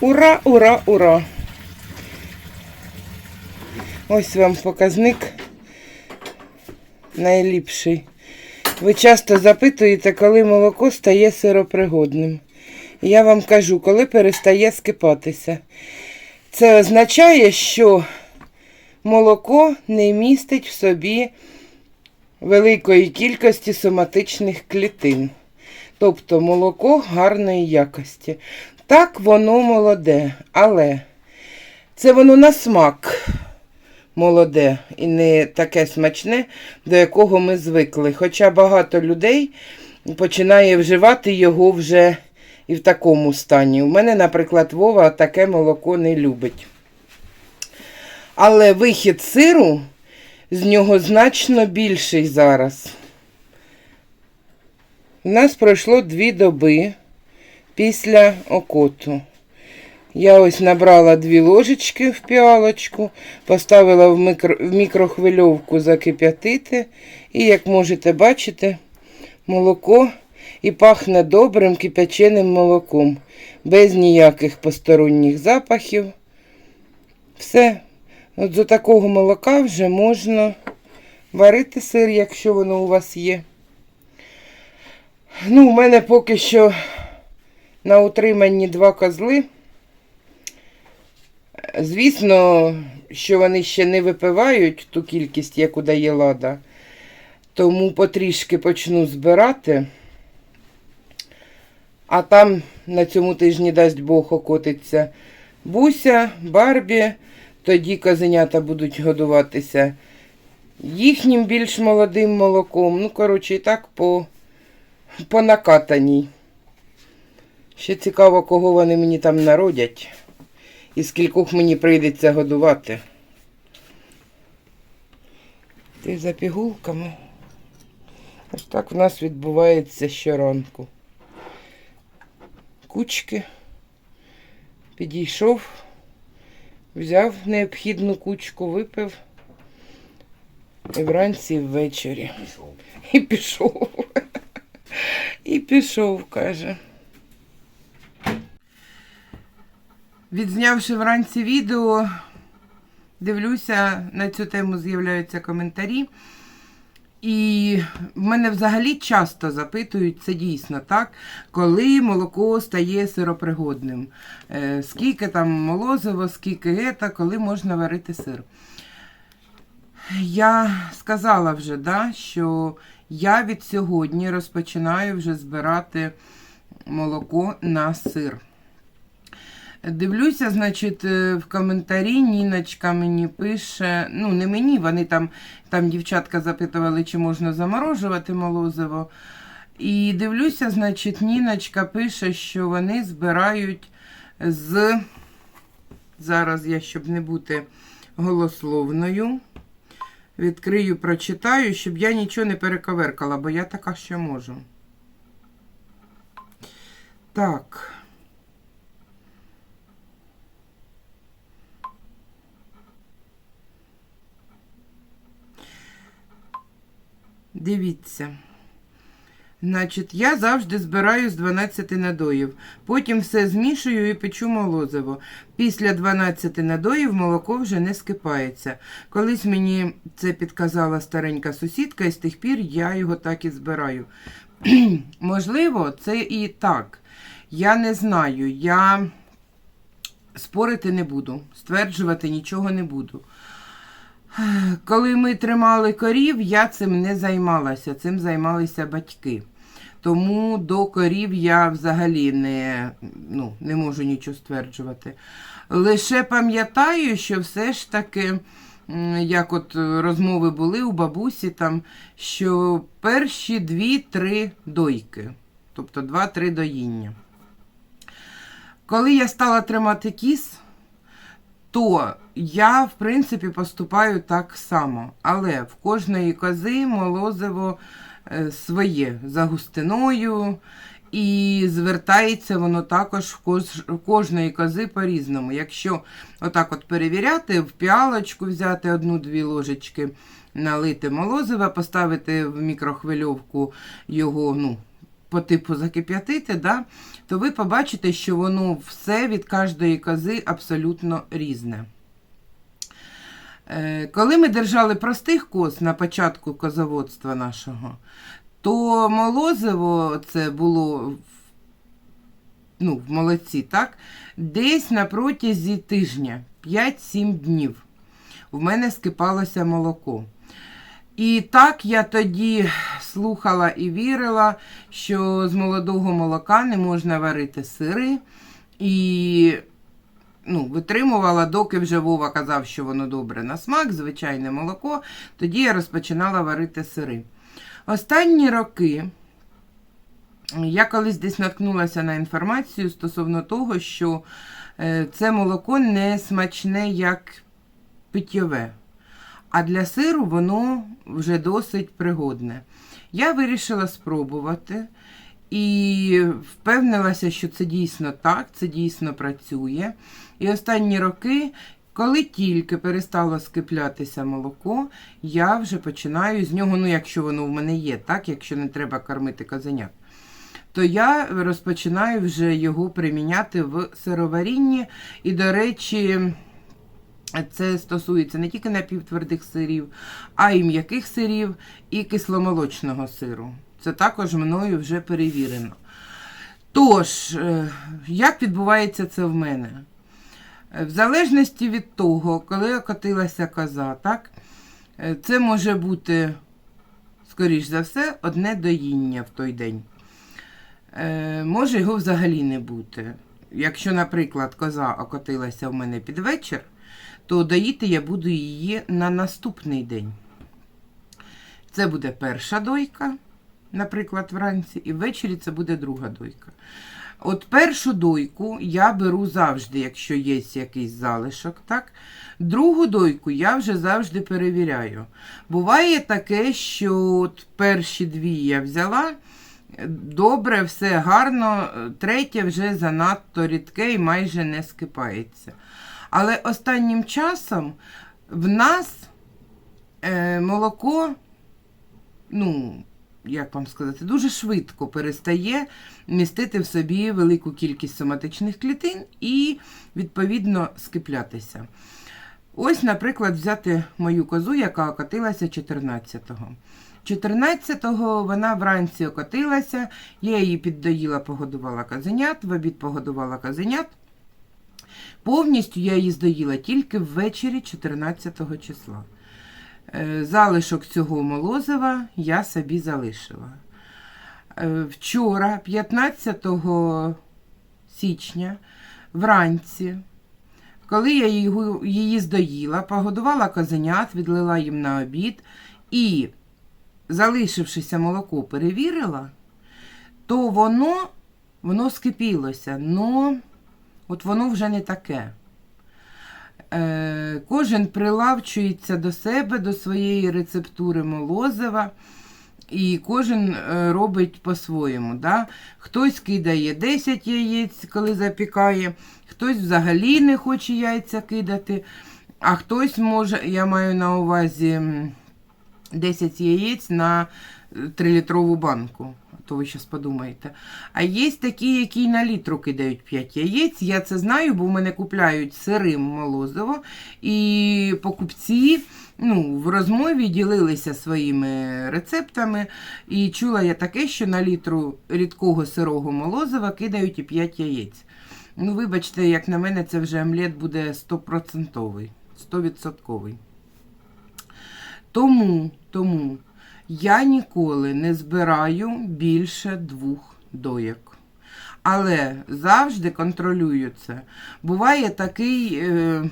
Ура, ура, ура! Ось вам показник найліпший. Ви часто запитуєте, коли молоко стає сиропригодним. Я вам кажу, коли перестає скипатися. Це означає, що молоко не містить в собі великої кількості соматичних клітин. Тобто молоко гарної якості. Так воно молоде, але це воно на смак молоде і не таке смачне, до якого ми звикли. Хоча багато людей починає вживати його вже і в такому стані. У мене, наприклад, Вова таке молоко не любить. Але вихід сиру з нього значно більший зараз. У нас пройшло дві доби після окоту. Я ось набрала дві ложечки в піалочку, поставила в, мікро, в мікрохвильовку закип'ятити. І, як можете бачити, молоко і пахне добрим кипяченим молоком, без ніяких посторонніх запахів. Все. От з такого молока вже можна варити сир, якщо воно у вас є. Ну, у мене поки що на утриманні два козли. Звісно, що вони ще не випивають ту кількість, яку дає лада, тому потрішки почну збирати. А там на цьому тижні дасть Бог окотиться Буся, Барбі, тоді козенята будуть годуватися їхнім більш молодим молоком. Ну, коротше, і так по, по накатаній. Ще цікаво, кого вони мені там народять. І скількох мені прийдеться годувати. Ти за пігулками. Ось так в нас відбувається щоранку. Кучки. Підійшов, взяв необхідну кучку, випив. І вранці і ввечері. Пішов. І пішов. І пішов, каже. Відзнявши вранці відео, дивлюся, на цю тему з'являються коментарі. І в мене взагалі часто запитують, це дійсно так, коли молоко стає сиропригодним. Е, скільки там молозиво, скільки гета, коли можна варити сир. Я сказала вже, да, що я від сьогодні розпочинаю вже збирати молоко на сир. Дивлюся, значить, е, в коментарі Ніночка мені пише, ну, не мені, вони там, там дівчатка запитували, чи можна заморожувати молозиво. І дивлюся, значить, Ніночка пише, що вони збирають з. Зараз я, щоб не бути голословною, відкрию, прочитаю, щоб я нічого не перековеркала, бо я така що можу. Так. Дивіться. Значить, я завжди збираю з 12 надоїв. Потім все змішую і печу молозиво. Після 12 надоїв молоко вже не скипається. Колись мені це підказала старенька сусідка, і з тих пір я його так і збираю. Можливо, це і так. Я не знаю. Я спорити не буду, стверджувати нічого не буду. Коли ми тримали корів, я цим не займалася, цим займалися батьки. Тому до корів я взагалі не, ну, не можу нічого стверджувати. Лише пам'ятаю, що все ж таки, як от розмови були у бабусі, там, що перші дві-три дойки, тобто два-три доїння. Коли я стала тримати кіс, то я, в принципі, поступаю так само. Але в кожної кози молозиво е, своє за густиною. І звертається воно також в кожної кози по-різному. Якщо отак от перевіряти, в піалочку взяти одну-дві ложечки, налити молозива, поставити в мікрохвильовку його, ну, по типу закип'ятити, да, то ви побачите, що воно все від кожної кози абсолютно різне. Е, Коли ми держали простих коз на початку козоводства нашого, то молозиво це було ну, в молодці, так? Десь на протязі тижня, 5-7 днів, в мене скипалося молоко. І так я тоді слухала і вірила, що з молодого молока не можна варити сири. І ну, витримувала, доки вже Вова казав, що воно добре на смак, звичайне молоко. Тоді я розпочинала варити сири. Останні роки я колись десь наткнулася на інформацію стосовно того, що е, це молоко не смачне як питьове, а для сиру воно вже досить пригодне. Я вирішила спробувати і впевнилася, що це дійсно так, це дійсно працює. І останні роки, коли тільки перестало скиплятися молоко, я вже починаю з нього, ну якщо воно в мене є, так, якщо не треба кормити козенят, то я розпочинаю вже його приміняти в сироварінні. І, до речі, це стосується не тільки напівтвердих сирів, а й м'яких сирів і кисломолочного сиру. Це також мною вже перевірено. Тож, е, як відбувається це в мене? Е, В залежності від того, коли окотилася коза, так, е, це може бути, скоріш за все, одне доїння в той день. Може його взагалі не бути. Якщо, наприклад, коза окотилася в мене під вечір, то доїти я буду її на наступний день. Це буде перша дойка, наприклад, вранці, і ввечері це буде друга дойка. От першу дойку я беру завжди, якщо є якийсь залишок, так? Другу дойку я вже завжди перевіряю. Буває таке, що от перші дві я взяла, добре, все гарно, третє вже занадто рідке і майже не скипається. Але останнім часом в нас е, молоко, ну, як вам сказати, дуже швидко перестає містити в собі велику кількість соматичних клітин і, відповідно, скиплятися. Ось, наприклад, взяти мою козу, яка окотилася 14-го. 14-го вона вранці окотилася, я її піддоїла, погодувала козенят, в обід погодувала козенят. Повністю я її здоїла тільки ввечері 14 числа. Е, Залишок цього молозива я собі залишила. Е, Вчора, 15 січня, вранці, коли я її, здоїла, погодувала козенят, відлила їм на обід і, залишившися молоко, перевірила, то воно, воно скипілося. но От воно вже не таке. Е, кожен прилавчується до себе, до своєї рецептури молозива, і кожен е, робить по-своєму. Да? Хтось кидає 10 яєць, коли запікає, хтось взагалі не хоче яйця кидати, а хтось може, я маю на увазі 10 яєць на 3-літрову банку. То ви зараз подумаєте. А є такі, які на літру кидають 5 яєць. Я це знаю, бо в мене купляють сирим молозиво. І покупці ну, в розмові ділилися своїми рецептами. І чула я таке, що на літру рідкого сирого молозива кидають і 5 яєць. Ну, вибачте, як на мене, це вже омлет буде 100%, 100%. Тому, тому я ніколи не збираю більше двох дойок. Але завжди контролюю це. Буває такий, е,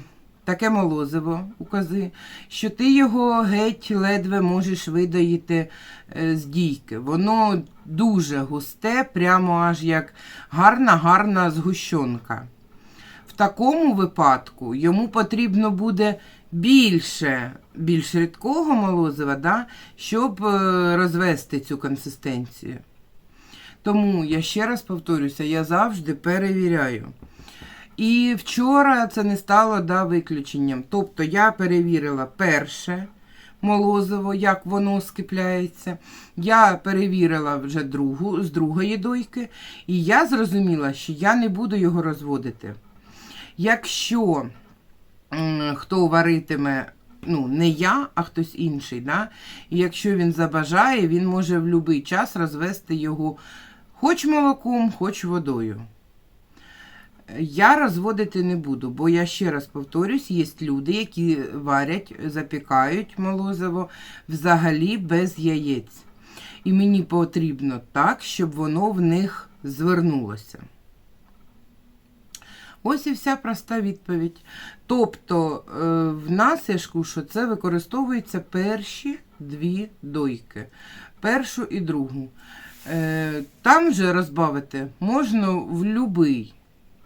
таке молозиво у кози, що ти його геть ледве можеш видоїти е, з дійки. Воно дуже густе, прямо аж як гарна-гарна згущенка. В такому випадку йому потрібно буде більше, більш рідкого молозива, да, щоб е, розвести цю консистенцію. Тому я ще раз повторюся, я завжди перевіряю. І вчора це не стало да, виключенням. Тобто я перевірила перше молозиво, як воно скипляється. Я перевірила вже другу з другої дойки, і я зрозуміла, що я не буду його розводити. Якщо хто варитиме, ну, не я, а хтось інший, да? і якщо він забажає, він може в будь-який час розвести його хоч молоком, хоч водою. Я розводити не буду, бо я ще раз повторюсь, є люди, які варять, запікають молозиво взагалі без яєць. І мені потрібно так, щоб воно в них звернулося. Ось і вся проста відповідь. Тобто, е, в нас, я ж це використовуються перші дві дойки. Першу і другу. Е, Там же розбавити можна в будь-який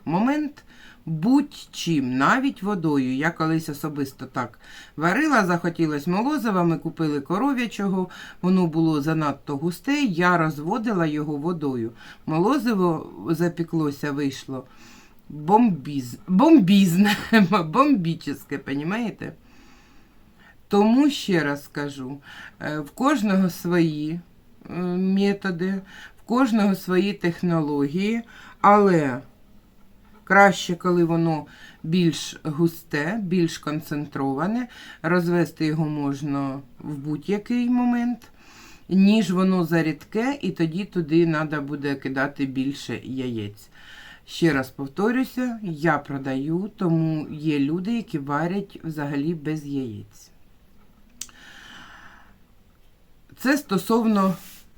момент будь-чим, навіть водою. Я колись особисто так варила, захотілось молозива, ми купили коров'ячого, воно було занадто густе, я розводила його водою. Молозиво запеклося, вийшло бомбіз, бомбізне, бомбічне, понімаєте? Тому ще раз скажу, е, в кожного свої е, методи, в кожного свої технології, але краще, коли воно більш густе, більш концентроване, розвести його можна в будь-який момент, ніж воно зарідке, і тоді туди треба буде кидати більше яєць. Ще раз повторюся, я продаю, тому є люди, які варять взагалі без яєць. Це стосовно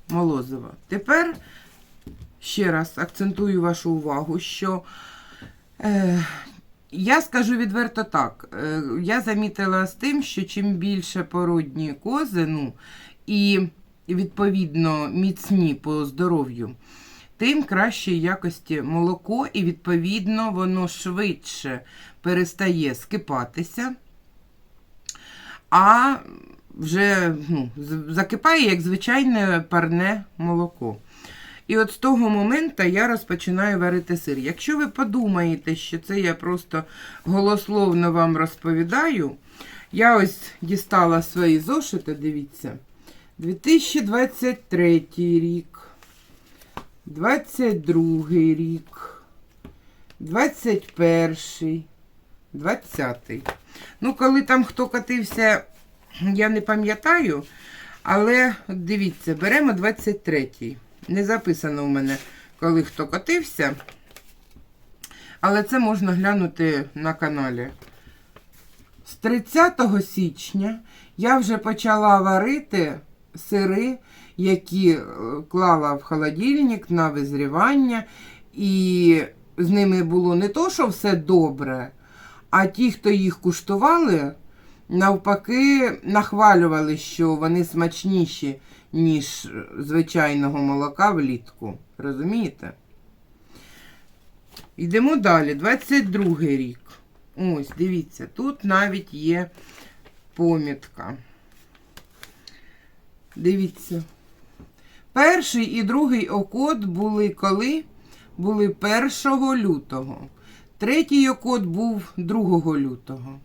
молозива. Тепер ще раз акцентую вашу увагу, що е, я скажу відверто так. Е, я замітила з тим, що чим більше породні кози, ну, і відповідно міцні по здоров'ю, тим кращої якості молоко, і відповідно воно швидше перестає скипатися, а вже ну, закипає як звичайне парне молоко. І от з того моменту я розпочинаю варити сир. Якщо ви подумаєте, що це я просто голословно вам розповідаю, я ось дістала свої зошити, дивіться, 2023 рік. 22 рік, 21, 20. Ну, коли там хто катився, я не пам'ятаю, але дивіться, беремо 23-й. Не записано у мене, коли хто катився. Але це можна глянути на каналі. З 30 січня я вже почала варити сири, які е, клала в холодильник на визрівання, і з ними було не то, що все добре, а ті, хто їх куштували, навпаки, нахвалювали, що вони смачніші, ніж звичайного молока влітку. Розумієте? Йдемо далі. 22 рік. Ось, дивіться, тут навіть є помітка. Дивіться. Перший і другий окод були коли? Були 1 лютого. Третій окод був 2 лютого.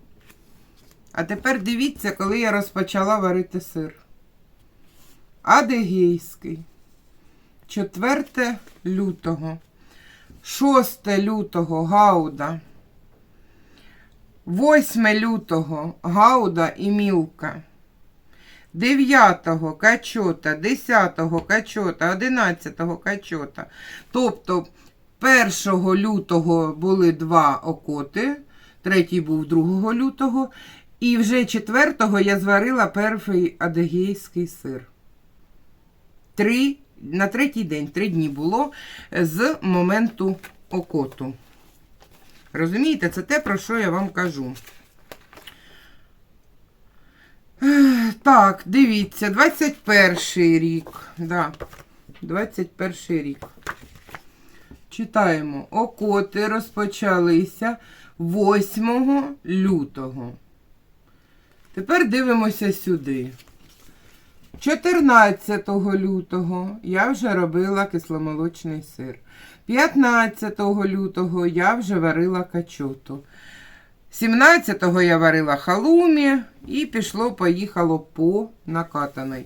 А тепер дивіться, коли я розпочала варити сир. Адегейський. 4 лютого. 6 лютого гауда. 8 лютого гауда і мілка. 9-го качота, 10-го качота, 11-го качота. Тобто 1 лютого були два окоти, третій був 2 лютого, і вже 4-го я зварила перший адегейський сир. Три, на третій день, три дні було з моменту окоту. Розумієте, це те, про що я вам кажу. Так, дивіться, 21 рік. Да, 21 рік. Читаємо. Окоти розпочалися 8 лютого. Тепер дивимося сюди. 14 лютого я вже робила кисломолочний сир. 15 лютого я вже варила качоту. 17-го я варила халумі і пішло, поїхало по накатаний.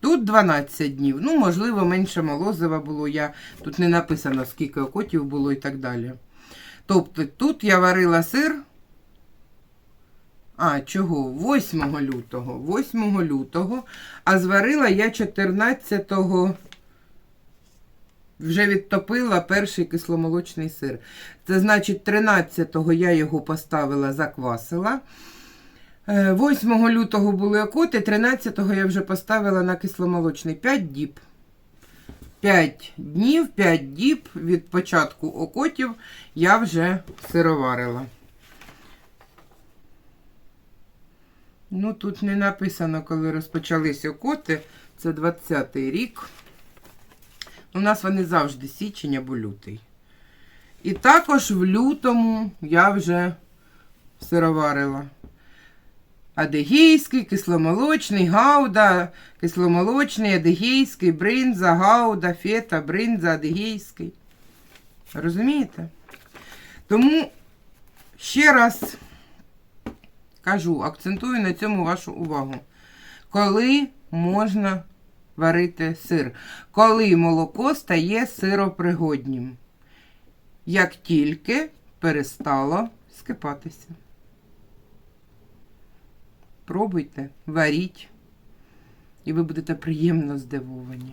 Тут 12 днів. Ну, можливо, менше молозива було. Я... Тут не написано, скільки окотів було і так далі. Тобто тут я варила сир. А, чого? 8 лютого. 8 лютого. А зварила я 14-го. Вже відтопила перший кисломолочний сир. Це значить, 13-го я його поставила, заквасила. Е, 8 лютого були окоти, 13-го я вже поставила на кисломолочний 5 діб. 5 днів, 5 діб від початку окотів я вже сироварила. Ну, тут не написано, коли розпочались окоти. Це 20-й рік. У нас вони завжди січень або лютий. І також в лютому я вже сироварила. Адегейський, кисломолочний, гауда, кисломолочний, адегейський, бринза, гауда, фета, бринза, адегейський. Розумієте? Тому ще раз кажу, акцентую на цьому вашу увагу. Коли можна варити сир? Коли молоко стає сиропригоднім? Як тільки перестало скипатися. Пробуйте, варіть, і ви будете приємно здивовані.